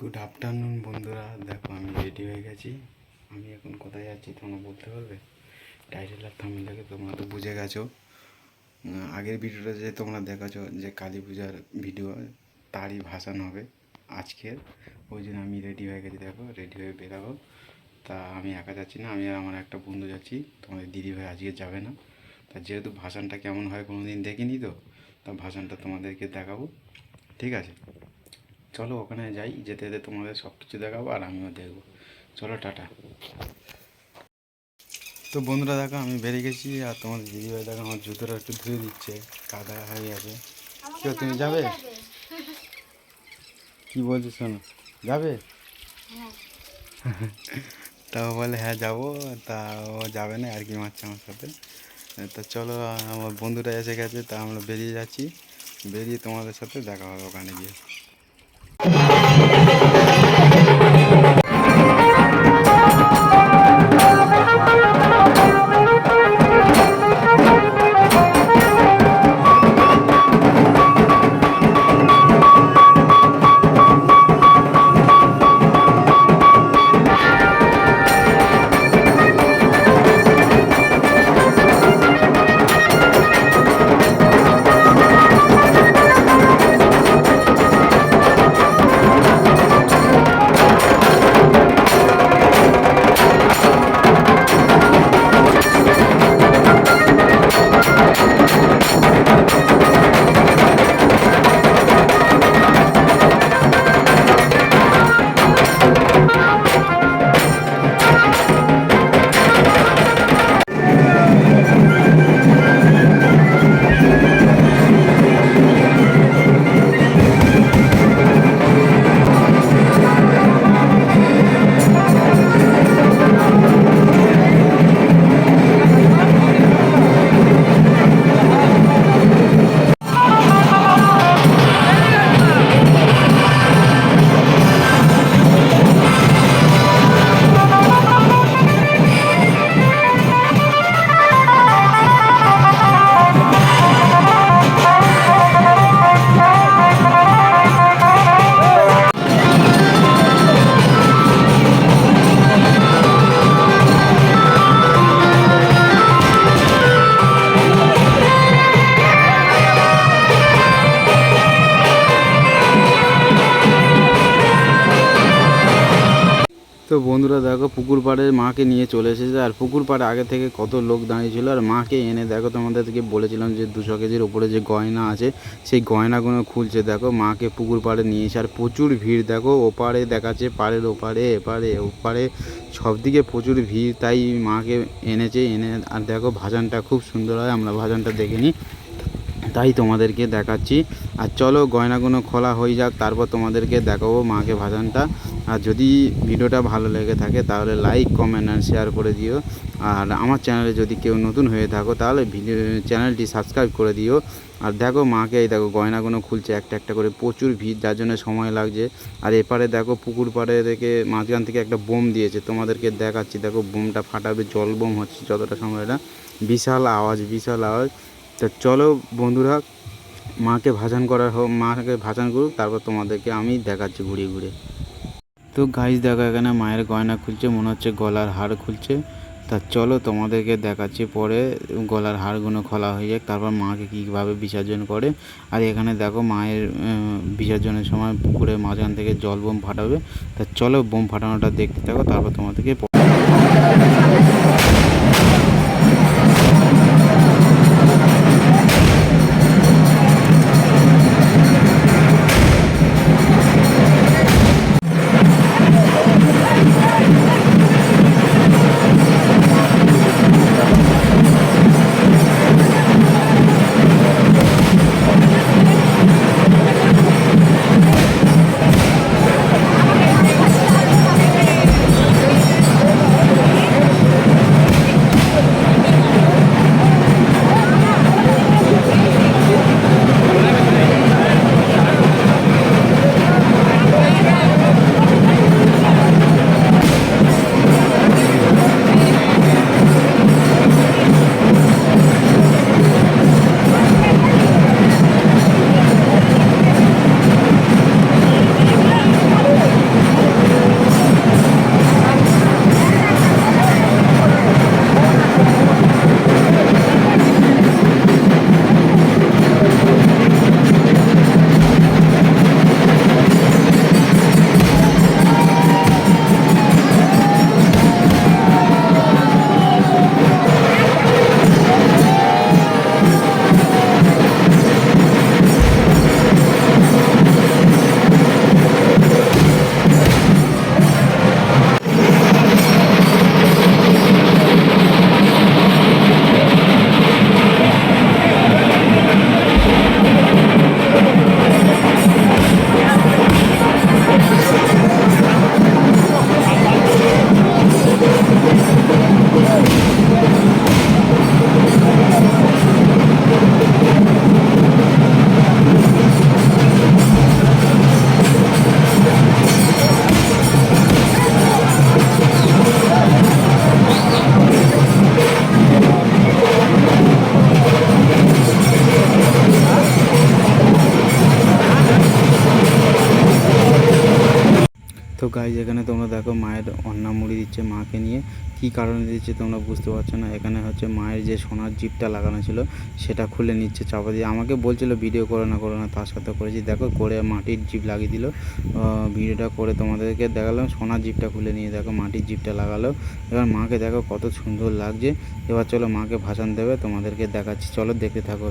Good afternoon বন্ধুরা। দেখো, আমি রেডি হয়ে গেছি। আমি এখন কোথায় যাচ্ছি তোমরা বলতে পারবে? টাইটেল আর থামিল দেখে তোমরা তো বুঝে গেছো। আগের ভিডিওটা যে তোমরা দেখাছো যে কালী পূজার ভিডিও তারই ভাসান হবে আজকের। ওই জন্য আমি রেডি হয়ে গেছি। দেখো রেডি হয়ে বেরাবো। তা আমি একা যাচ্ছি না, আমি আর আমার একটা বন্ধু যাচ্ছি। তোমাদের দিদি ভাই আজকে যাবে না। তা যেহেতু ভাসানটা কেমন হয় কোনো দিন দেখিনি তো, তা ভাসানটা তোমাদেরকে দেখাবো। ঠিক আছে? চলো ওখানে যাই যেতে যেতে তোমাদের সব কিছু দেখাবো আর আমিও দেখব। চলো টাটা। তো বন্ধুরা দেখো আমি বেরিয়ে গেছি আর তোমাদের দিদিভাই দেখো আমার জুতোটা একটু ধুয়ে দিচ্ছে। কাদা হয়ে গেছে। কেউ তুমি যাবে? কি বলছো শোনো। যাবে? তা ও বলে হ্যাঁ যাব। তা ও যাবে না আর কি মারছে আমার সাথে। তা চলো আমার বন্ধুরা এসে গেছে তা আমরা বেরিয়ে যাচ্ছি। বেরিয়ে তোমাদের সাথে দেখা হবে ওখানে গিয়ে। বন্ধুরা দেখো, পুকুর পাড়ে মাকে নিয়ে চলে এসেছে। আর পুকুর পাড়ে আগে থেকে কত লোক দাঁড়িয়ে ছিল আর মাকে এনে দেখো, তোমাদেরকে বলেছিলাম যে দুশো কেজির উপরে যে গয়না আছে, সেই গয়নাগুলো খুলছে। দেখো, মাকে পুকুর পাড়ে নিয়ে এসে আর প্রচুর ভিড়। দেখো, ওপারে দেখাচ্ছে, পাড়ের ওপারে, এপারে, ওপারে সব দিকে প্রচুর ভিড়। তাই মাকে এনেছে, এনে, আর দেখো, ভাজানটা খুব সুন্দর হয়, আমরা ভাজানটা দেখে নিই। তাই তোমাদেরকে দেখাচ্ছি। আর চলো, গয়নাগুলো খোলা হয়ে যাক, তারপর তোমাদেরকে দেখাবো মাকে ভাজানটা। আর যদি ভিডিওটা ভালো লেগে থাকে, তাহলে লাইক কমেন্ট আর শেয়ার করে দিও। আর আমার চ্যানেলে যদি কেউ নতুন হয়ে থাকো, তাহলে ভিডিও চ্যানেলটি সাবস্ক্রাইব করে দিও। আর দেখো মাকে, এই দেখো গয়নাগুলো খুলছে, একটা একটা করে প্রচুর ভিড়, যার জন্য সময় লাগছে। আর এপারে দেখো পুকুর পাড়ে থেকে মাঝখান থেকে একটা বোম দিয়েছে, তোমাদেরকে দেখাচ্ছি। দেখো বোমটা ফাটাবে, জল বোম হচ্ছে যতটা সময় এটা বিশাল আওয়াজ বিশাল আওয়াজ। তো চলো বন্ধুরা, মাকে ভাসান করার হোক, মাকে ভাসান করুক, তারপর তোমাদেরকে আমি দেখাচ্ছি ঘুরিয়ে ঘুরে তো গাইজ দেখো এখানে মায়ের গয়না খুলছে, মনে হচ্ছে গলার হার খুলছে। তা চলো তোমাদেরকে দেখাচ্ছি, পরে গলার হারগুলো খোলা হয়ে যাক, তারপর মাকে কীভাবে বিসর্জন করে। আর এখানে দেখো মায়ের বিসর্জনের সময় পুকুরে মাঝখান থেকে জল বোম ফাটাবে। তা চলো বোম ফাটানোটা দেখতে থাকো, তারপর তোমাদেরকে তো গাইজ এখানে তোমরা দেখো মায়ের অন্না মুড়ি দিচ্ছে মাকে নিয়ে। কি কারণে দিচ্ছে তোমরা বুঝতে পারছ না? এখানে হচ্ছে মায়ের যে সোনার জিপটা লাগানো ছিল, সেটা খুলে নিচ্ছে, চাপা দিয়ে। আমাকে বলছিল, ভিডিও করো না করো না। তার সাথে করেছি। দেখো, করে মাটির জিপ লাগিয়ে দিল। ভিডিওটা করে তোমাদেরকে দেখালাম, সোনার জিপটা খুলে নিয়ে দেখো, মাটির জিপটা লাগালো। এবার মাকে দেখো কত সুন্দর লাগছে। এবার চলো মাকে ভাসান দেবে, তোমাদেরকে দেখাচ্ছি। চলো দেখতে থাকো।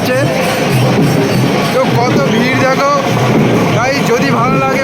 যাচ্ছে তো কত ভিড় দেখো তাই যদি ভালো লাগে